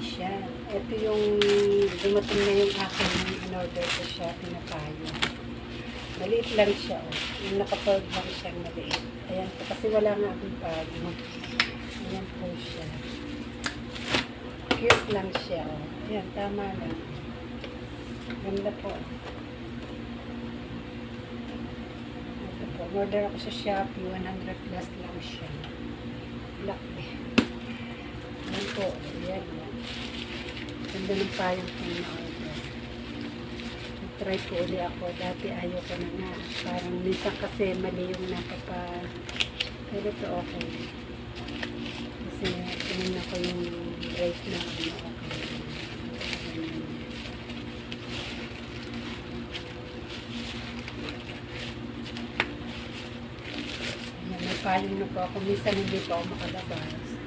siya. Ito yung dumating na yung aking in-order ko siya, pinapayo. Maliit lang siya, oh. Yung nakapold lang siya, maliit. Ayan po, kasi wala nga akong payo. Ayan po siya. Cute lang siya, oh. Ayan, tama lang. Ganda po. Ito po, order ako sa Shopee, 100 plus lang siya. Black eh. Ayan po, ayan. Ganda ng payong order. Try ko uli ako. Dati ayoko na nga. Parang minsan kasi mali yung napapa... Pero ito okay. Kasi tingnan ko yung rate na ano okay. Ayan, may payong na po ako. Minsan hindi po ako makalabas.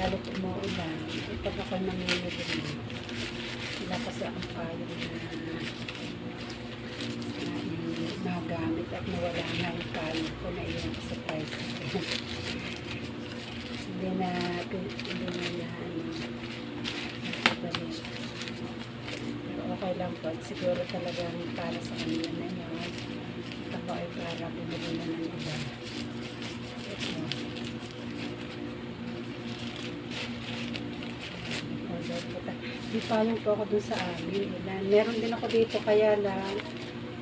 Lalo po umuulan. Pag ako namimili wala kasi akong payong na na nagamit at nawala nga yung payong ko na iyan ko sa price. hindi na hindi na na nakabalik. Pero okay lang po. At siguro talagang para sa kanila na yun. Ako ay para bumili na ng iba. Ko lang po ako dun sa amin. Meron din ako dito kaya lang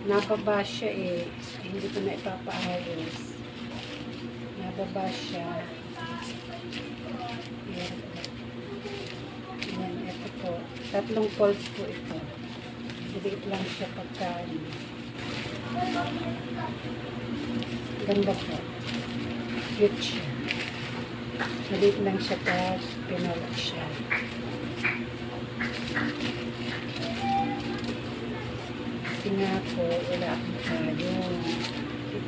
nababa siya eh. Hindi ko na ipapaayos. Nababa siya. Ayan. Ayan, ito po. Tatlong folds po ito. Maliit lang siya pagka ano. Ganda po. Cute siya. Maliit lang siya tapos pinulot siya. Kasi nga po, wala akong payong.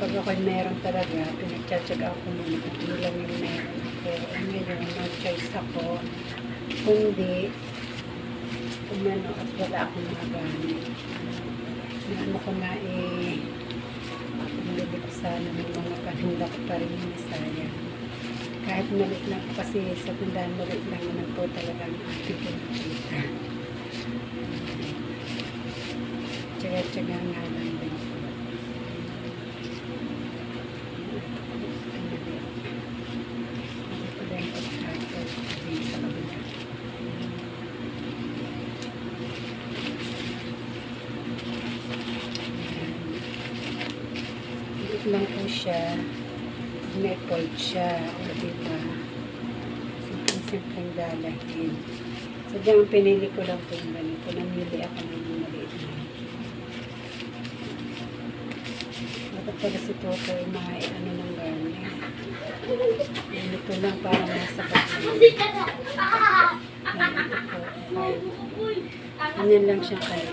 Pag ako meron talaga, pinagtsatsaga ako muna kung ano lang yung meron ko. Ngayon, no choice ako. Kundi, umano at wala akong magamit. Ano ko na eh, bumili ko sana ng mga paninda ko pa rin yung sayang. Kahit maliit lang kasi sa tindahan maliit lang naman po talaga ang ating pinakita. Tsaga-tsaga nga lang din lang po siya. May fold siya. O diba? Simpleng-simpleng dalahin. Sadyang pinili ko lang po yung ganito. Namili ako ng maliit na. Dapat pala si Toto ay mga ano ng gano'n. Ganito lang para nasa. Okay. Ganyan lang siya kayo.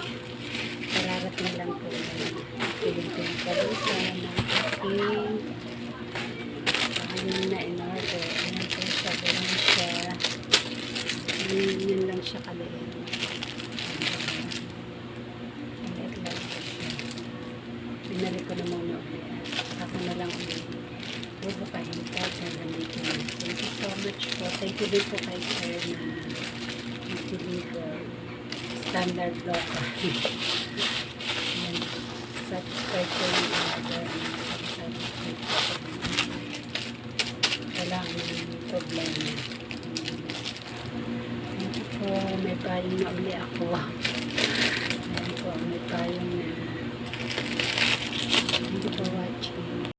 Kararating lang po. Piling ko yung kalusa ng aking ayun na in order. Ayan po siya. Ganyan siya. Yun lang siya. Kaliit po sa pahinta, Sir Ramito. Thank you so much po. Thank you din po kay Sir na nakiling ko standard local. Satisfied ko yung order. Satisfied ko. Walang problema. Thank you po. May payong na uli ako. Thank you po. May payong na. Thank you for watching.